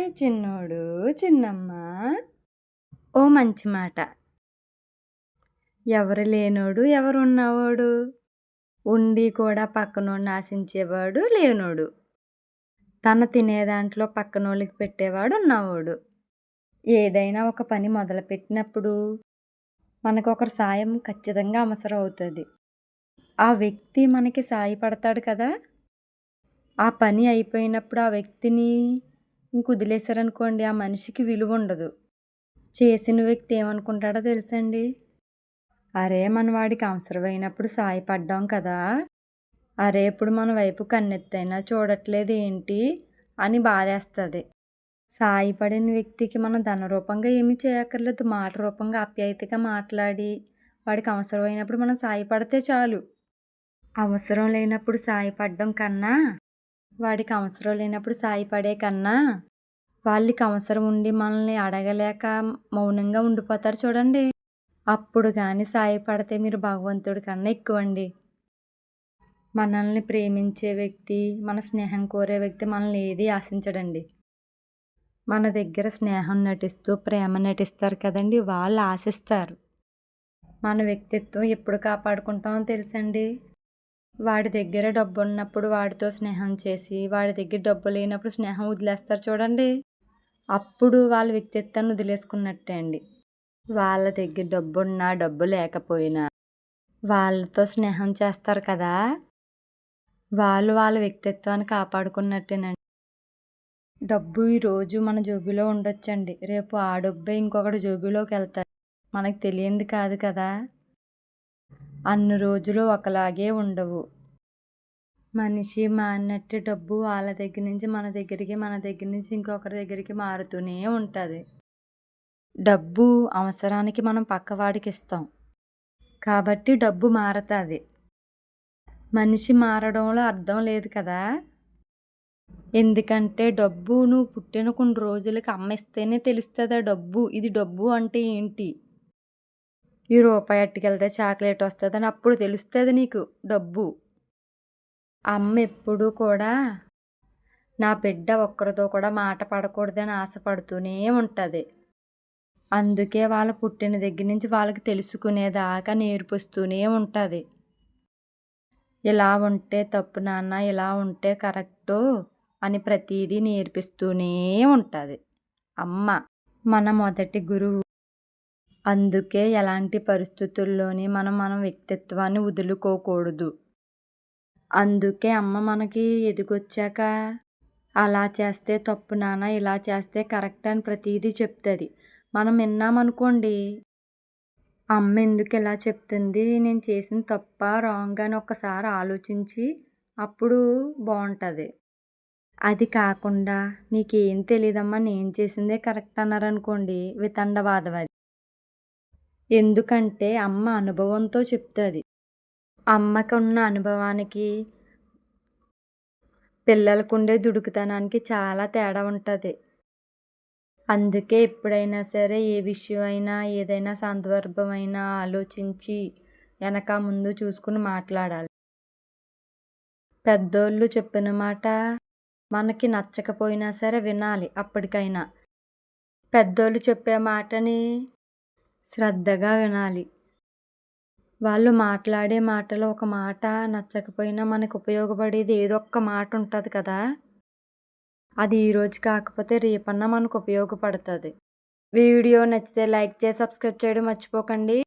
Hi చిన్నోడు చిన్నమ్మ? ఓ మంచి మాట. ఎవరు లేనోడు ఎవరున్నవాడు? ఉండి కూడా పక్కనోడిని ఆశించేవాడు లేనోడు. తన తినే దాంట్లో పక్కనోళ్ళకి పెట్టేవాడు ఉన్నవాడు. ఏదైనా ఒక పని మొదలుపెట్టినప్పుడు మనకు ఒకరి సాయం ఖచ్చితంగా అవసరం అవుతుంది ఆ వ్యక్తి మనకి సాయపడతాడు కదా? ఆ పని అయిపోయినప్పుడు ఆ వ్యక్తిని ఇంక వదిలేశారనుకోండి ఆ మనిషికి విలువ ఉండదు చేసిన వ్యక్తి ఏమనుకుంటాడో తెలుసండి? అరే మన వాడికి అవసరమైనప్పుడు సాయపడ్డాం కదా. అరే ఇప్పుడు మన వైపు కన్నెత్తైనా చూడట్లేదు ఏంటి అని బాధేస్తుంది. సాయపడిన వ్యక్తికి మనం ధన రూపంగా ఏమీ చేయక్కర్లేదు. మాట రూపంగా ఆప్యాయతగా మాట్లాడి వాడికి అవసరమైనప్పుడు మనం సాయపడితే చాలు. అవసరం లేనప్పుడు సాయపడడం కన్నా వాడికి అవసరం లేనప్పుడు సాయపడే కన్నా వాళ్ళకి అవసరం ఉండి మనల్ని అడగలేక మౌనంగా ఉండిపోతారు చూడండి. అప్పుడు కానీ సాయపడితే మీరు భగవంతుడి కన్నా ఎక్కువండి. మనల్ని ప్రేమించే వ్యక్తి మన స్నేహం కోరే వ్యక్తి మనల్ని ఏది ఆశించడండి. మన దగ్గర స్నేహం నటిస్తూ ప్రేమ నటిస్తారు కదండి వాళ్ళు ఆశిస్తారు. మన వ్యక్తిత్వం ఎప్పుడు కాపాడుకుంటామో తెలుసండి. వాడి దగ్గర డబ్బు ఉన్నప్పుడు వాడితో స్నేహం చేసి వాడి దగ్గర డబ్బు లేనప్పుడు స్నేహం వదిలేస్తారు చూడండి. అప్పుడు వాళ్ళ వ్యక్తిత్వాన్ని వదిలేసుకున్నట్టే అండి. వాళ్ళ దగ్గర డబ్బు ఉన్నా డబ్బు లేకపోయినా వాళ్ళతో స్నేహం చేస్తారు కదా. వాళ్ళు వాళ్ళ వ్యక్తిత్వాన్ని కాపాడుకున్నట్టేనండి. డబ్బు ఈరోజు మన జోబిలో ఉండొచ్చండి. రేపు ఆ డబ్బే ఇంకొకటి జోబిలోకి వెళ్తారు మనకు తెలియంది కాదు కదా. అన్ని రోజులు ఒకలాగే ఉండవు. మనిషి మారినట్టు డబ్బు వాళ్ళ దగ్గర నుంచి మన దగ్గరికి మన దగ్గర నుంచి ఇంకొకరి దగ్గరికి మారుతూనే ఉంటుంది. డబ్బు అవసరానికి మనం పక్కవాడికి ఇస్తాం. కాబట్టి డబ్బు మారుతుంది. మనిషి మారడంలో అర్థం లేదు కదా? ఎందుకంటే డబ్బు నువ్వు పుట్టిన కొన్ని రోజులకి అమ్మిస్తేనే తెలుస్తుంది డబ్బు. ఇది డబ్బు అంటే ఏంటి? ఈ రూపాయి అట్టుకెళ్తే చాక్లెట్ వస్తుందని అప్పుడు తెలుస్తుంది నీకు డబ్బు. అమ్మ ఎప్పుడూ కూడా నా బిడ్డ ఒక్కరితో కూడా మాట పడకూడదని ఆశపడుతూనే ఉంటుంది. అందుకే వాళ్ళ పుట్టిన దగ్గర నుంచి వాళ్ళకి తెలుసుకునేదాకా నేర్పిస్తూనే ఉంటుంది. ఇలా ఉంటే తప్పు నాన్న ఇలా ఉంటే కరెక్టు అని ప్రతీదీ నేర్పిస్తూనే ఉంటుంది. అమ్మ మన మొదటి గురువు అందుకే ఎలాంటి పరిస్థితుల్లోని మనం మన వ్యక్తిత్వాన్ని వదులుకోకూడదు. అందుకే అమ్మ మనకి ఎదిగొచ్చాక అలా చేస్తే తప్పు నాన్న ఇలా చేస్తే కరెక్ట్ అని ప్రతిదీ చెప్తుంది. మనం విన్నామనుకోండి అమ్మ ఎందుకు ఇలా చెప్తుంది? నేను చేసిన తప్ప? రాంగ్? అని ఒకసారి ఆలోచించి అప్పుడు బాగుంటుంది. అది కాకుండా నీకేం తెలియదమ్మా నేను చేసిందే కరెక్ట్ అన్నారనుకోండి వితండవాదం అది. ఎందుకంటే అమ్మ అనుభవంతో చెప్తుంది. అమ్మకున్న అనుభవానికి పిల్లలకుండే దుడుకుతనానికి చాలా తేడా ఉంటుంది. అందుకే ఎప్పుడైనా సరే ఏ విషయం అయినా ఏదైనా సందర్భమైనా ఆలోచించి వెనక ముందు చూసుకుని మాట్లాడాలి. పెద్దోళ్ళు చెప్పిన మాట మనకి నచ్చకపోయినా సరే వినాలి అప్పటికైనా. పెద్దోళ్ళు చెప్పే మాటని శ్రద్ధగా వినాలి. వాళ్ళు మాట్లాడే మాటలో ఒక మాట నచ్చకపోయినా మనకు ఉపయోగపడేది ఏదో ఒక్క మాట ఉంటుంది కదా? అది ఈరోజు కాకపోతే రేపన్నా మనకు ఉపయోగపడుతుంది. వీడియో నచ్చితే లైక్ చేసి సబ్స్క్రైబ్ చేయడం మర్చిపోకండి.